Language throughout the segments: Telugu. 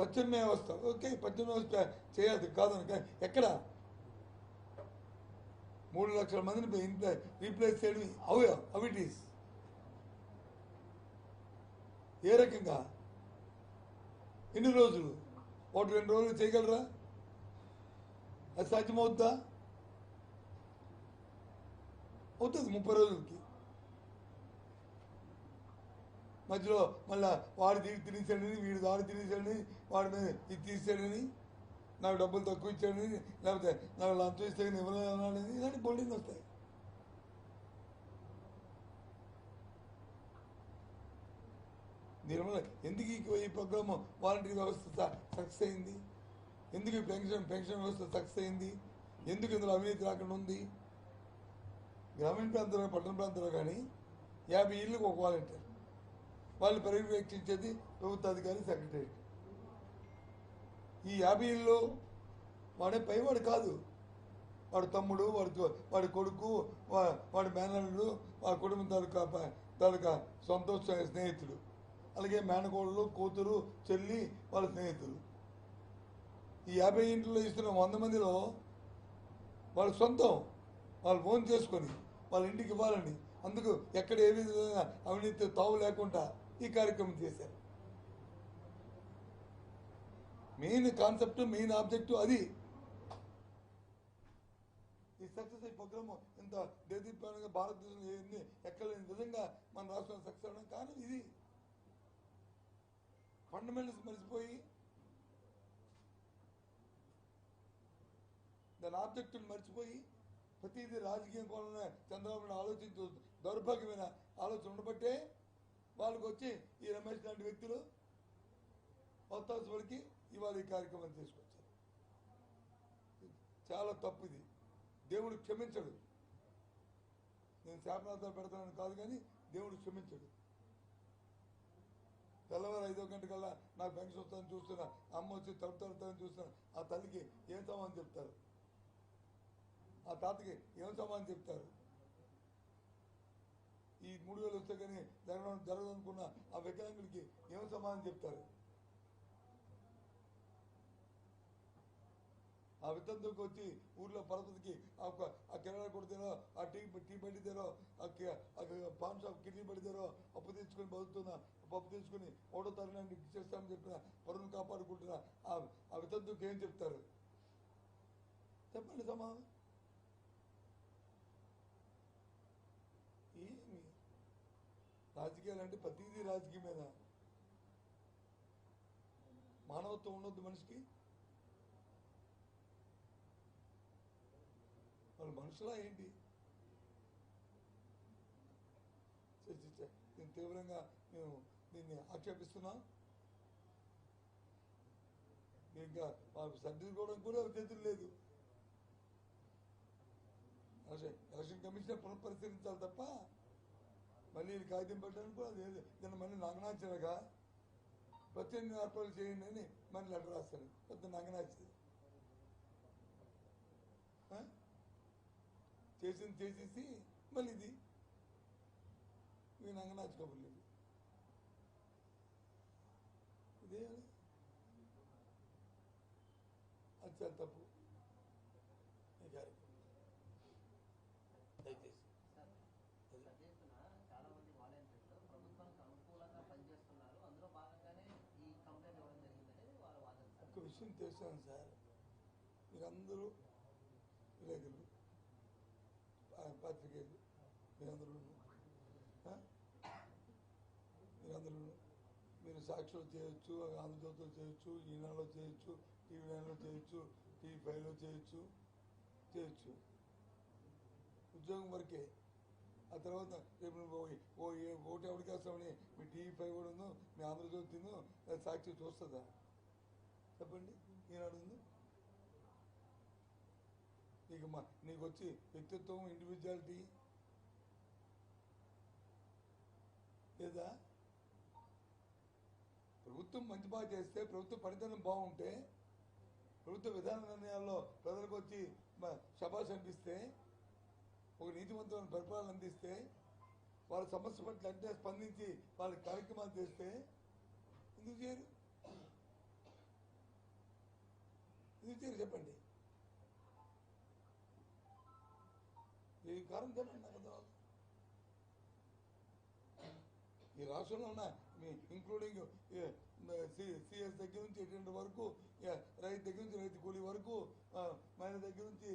పద్దెనిమిది వ్యవస్థ ఓకే పద్దెనిమిది వ్యవస్థ చేయాలి కాదని కానీ ఎక్కడ? మూడు లక్షల మందిని ఇంత రీప్లేస్ చేయడం అవి అవి ఇట్ ఈస్ ఏ రకంగా? ఎన్ని రోజులు? ఒకటి రెండు రోజులు చేయగలరా? అది సాధ్యమవుద్దా? అవుతుంది ముప్పై రోజులకి. మధ్యలో మళ్ళా వాడు తిరిగి తినేసాడని వీడు దాడి తినేసాడని వాడి మీద ఇది తీసాడని నాకు డబ్బులు తక్కువ ఇచ్చాడని లేకపోతే నాకు లంచం ఇస్తే కానీ ఇవ్వలేదన్నాడని ఇలాంటి బోల్డింగ్ వస్తాయి. నిర్మల ఎందుకు ఈ- ఈ ప్రోగ్రామ్ వాలంటీర్ వ్యవస్థ సక్సెస్ అయింది? ఎందుకు ఈ పెన్షన్ పెన్షన్ వ్యవస్థ సక్సెస్ అయింది? ఎందుకు ఇందులో అవినీతి రాకుండా ఉంది? గ్రామీణ ప్రాంతంలో పట్టణ ప్రాంతంలో కానీ యాభై ఇళ్ళకి ఒక వాలంటీర్. వాళ్ళు పర్యవేక్షించేది ప్రభుత్వ అధికారి సెక్రటరీ. ఈ యాభై వాడే పైవాడు కాదు. వాడి తమ్ముడు వాడు వాడి కొడుకు వా- వాడి మేనల్లుడు వాడి కుటుంబం తాలూకా తాలూకా సొంత స్నేహితుడు. అలాగే మేనకోడలు కూతురు చెల్లి వాళ్ళ స్నేహితులు. ఈ యాభై ఇంట్లో ఇస్తున్న వంద మందిలో వాళ్ళ సొంతం వాళ్ళు ఫోన్ చేసుకొని వాళ్ళ ఇంటికి ఇవ్వాలని. అందుకు ఎక్కడ ఏ విధంగా అవినీతి తావు లేకుండా ఈ కార్యక్రమం చేశారు. మెయిన్ కాన్సెప్ట్ మెయిన్ ఆబ్జెక్టు అది. ఈ సక్సెస్ ఈ ప్రోగ్రామ్ ఇంత దేదీప్యంగా భారతదేశంలో ఎన్ని ఎక్కడ లేని విధంగా మన రాష్ట్రంలో సక్సెస్ అవడం కానీ ఇది. ఫండమెంటల్స్ మర్చిపోయి దాని ఆబ్జెక్టులు మర్చిపోయి ప్రతిదీ రాజకీయం కోణంలో చంద్రబాబు నాయుడు ఆలోచించు దౌర్భాగ్యమైన ఆలోచన ఉండబట్టే వాళ్ళకి వచ్చి ఈ రమేష్ లాంటి వ్యక్తులు వత్తాసు ఇవాళ ఈ కార్యక్రమం తీసుకొచ్చారు. చాలా తప్పు ఇది. దేవుడు క్షమించడు. నేను శాపనార్థాలు పెడతానని కాదు కానీ దేవుడు క్షమించడు. తెల్లవారు ఐదో గంటకల్లా నాకు పెన్షన్ వస్తుందని చూస్తున్నా అమ్మ వచ్చి తలుపు తలుపుతానని చూస్తున్నా ఆ తల్లికి ఏం సమాధానం చెప్తారు? ఆ తాతకి ఏం సమాధానం చెప్తారు? ఈ మూడు వేలు వస్తే కానీ జరగడం జరగదనుకున్న ఆ వికలాంగుడికి ఏం సమాధానం చెప్తారు? ఆ వితంతుకు వచ్చి ఊర్లో పరపతికి ఆ కిరాణా కొడితేనో ఆ టీ టీ పడితేనో ఆ పాన్ షాప్ కిడ్నీ పడితేనో అప్పు తీసుకొని బతుకుతున్నా పప్పు తీసుకుని ఒకటో తరగతి చేస్తామని చెప్పిన పరువును కాపాడుకుంటున్నా ఆ ఆ వితంతుకు ఏం చెప్తారు? చెప్పండి సమాధానం. రాజకీయాలు అంటే ప్రతిదీ రాజకీయమేనా? మానవత్వం ఉండొద్దు మనిషికి. వాళ్ళు మనుషులా ఏంటి? దీన్ని తీవ్రంగా మేము దీన్ని ఆక్షేపిస్తున్నాం. ఇంకా మాకు సర్దిద్దుకోవడం కూడా చేతులు లేదు. ఎలక్షన్ కమిషన్ పునఃపరిశీలించాలి తప్ప మళ్ళీ ఇది కాగితం పెట్టడానికి కూడా లేదు. దాన్ని మళ్ళీ నగనాచనగా ప్రత్యేక ఏర్పాటు చేయండి అని మళ్ళీ లెటర్ రాస్తాను పెద్ద నగనాచి చేసింది చేసేసి మళ్ళీ ఇది. మీ నంగనాచి కబుర్లు ఇదే అది చాలా తప్పు. దయచేసి. విషయం తెలిసాను సార్ మీరందరూ విలేకరులు పాత్రికేయులు మీరందరూ మీరందరూ మీరు సాక్షిలో చేయొచ్చు ఆంధ్రజ్యోతిలో చేయొచ్చు ఈనాడులో చేయొచ్చు టీవీ నైన్లో చేయొచ్చు టీవీ ఫైవ్లో చేయొచ్చు చేయొచ్చు. ఉద్యోగం వరకే. ఆ తర్వాత రేపు ఓ- ఓ ఏ- ఓటు ఎవరికి వేస్తామని మీ టీవీ ఫైవ్ కూడా ఉందో మీ ఆంధ్రజ్యోతి సాక్షి చూస్తుందా? చెప్పండి ఈనాడు ఉంది నీకు మా నీకు వచ్చి వ్యక్తిత్వం ఇండివిజువాలిటీ లేదా? ప్రభుత్వం మంచి బాగా చేస్తే ప్రభుత్వ పనితనం బాగుంటే ప్రభుత్వ విధాన నిర్ణయాల్లో ప్రజలకు వచ్చి మ- శబాష్ అనిపిస్తే ఒక నీతివంతమైన పరిపాలన అందిస్తే వాళ్ళ సమస్య పట్ల అంటే స్పందించి వాళ్ళ కార్యక్రమాలు చేస్తే ఎందుకు చేయరు? ఇది తీరు చెప్పండి. ఈ కారణం చెప్పండి నాకు అర్థం ఈ రాష్ట్రంలో ఉన్న మీ ఇంక్లూడింగ్ సిఎస్ దగ్గర నుంచి ఎటువంటి వరకు రైతు దగ్గర నుంచి రైతు కూలీ వరకు మహిళ దగ్గర నుంచి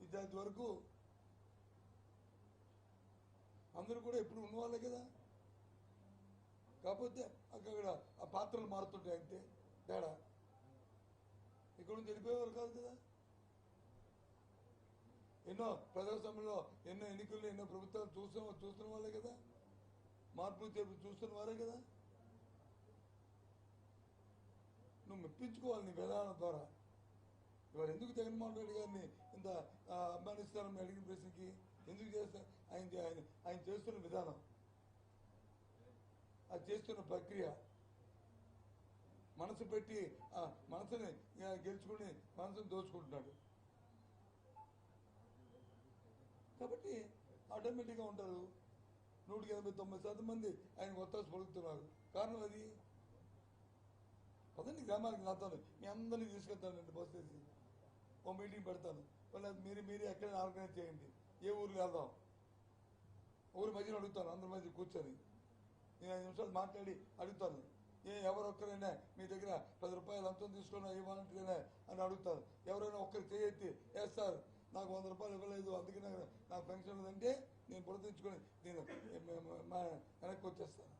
విద్యార్థి వరకు. అందరూ కూడా ఎప్పుడు ఉన్నవాళ్ళే కదా. కాకపోతే అక్కడ ఆ పాత్రలు మారుతుంటాయి అంటే తేడా. ఇక్కడ నుంచి వెళ్ళిపోయేవారు కాదు కదా. ఎన్నో ప్రజాస్వామ్యంలో ఎన్నో ఎన్నికల్లో ఎన్నో ప్రభుత్వాలు చూస్తున్న చూస్తున్న వాళ్ళే కదా. మార్పులు చేర్పులు చూస్తున్న వారే కదా. నువ్వు మెప్పించుకోవాలి నీ విధానం ద్వారా. ఇవాళ ఎందుకు జగన్మోహన్ రెడ్డి గారిని ఇంత అభిమానిస్తారని అడిగిన ప్రశ్నకి ఎందుకు చేస్తారు ఆయన ఆయన చేస్తున్న విధానం. అది చేస్తున్న ప్రక్రియ. మనసు పెట్టి ఆ మనసుని గెలుచుకుని మనసుని దోచుకుంటున్నాడు. కాబట్టి ఆటోమేటిక్గా ఉంటారు. నూటికి ఎనభై తొంభై శాతం మంది ఆయన ఒత్తాసు పలుకుతున్నారు. కారణం అది? పదండి గ్రామానికి నాతాను మీ అందరినీ తీసుకెళ్తానండి నేను బస్ చేసి ఓ మీటింగ్ పెడతాను. మళ్ళీ మీరు మీరే ఎక్కడైనా ఆర్గనైజ్ చేయండి. ఏ ఊరికి వెళ్దాం? ఊరి మధ్యలో అడుగుతాను. అందరి మధ్య కూర్చొని. నేను ఐదు నిమిషాలు మాట్లాడి అడుగుతాను. ఏ ఎవరొక్కరైనా మీ దగ్గర పది రూపాయలు అంతం తీసుకున్నా ఇవ్వాలంటేనే అని అడుగుతారు. ఎవరైనా ఒక్కరు చేయెత్తి వేస్తారు నాకు వంద రూపాయలు ఇవ్వలేదు అందుకే నాకు నా పెన్షన్ లేదంటే నేను పురతించుకొని నేను వెనక్కి వచ్చేస్తాను.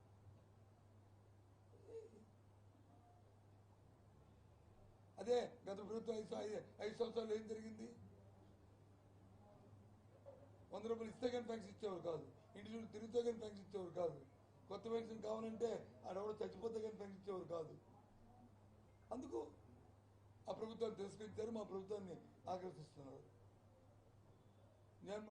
అదే గత ప్రభుత్వం ఐదు ఐదు- సంవత్సరాలు ఏం జరిగింది? వంద రూపాయలు ఇస్తే కానీ ఫ్యాంక్స్ ఇచ్చేవారు కాదు. ఇంటి చుట్టూ తిరుగుతో కానీ పెన్షన్ ఇచ్చేవారు కాదు. కొత్త పెన్షన్ కావాలంటే ఆడెవడో చచ్చిపోతే కానీ పెన్షన్ ఇచ్చేవారు కాదు. అందుకు ఆ ప్రభుత్వాన్ని తిరస్కరించారు మా ప్రభుత్వాన్ని ఆకర్షిస్తున్నారు. నేను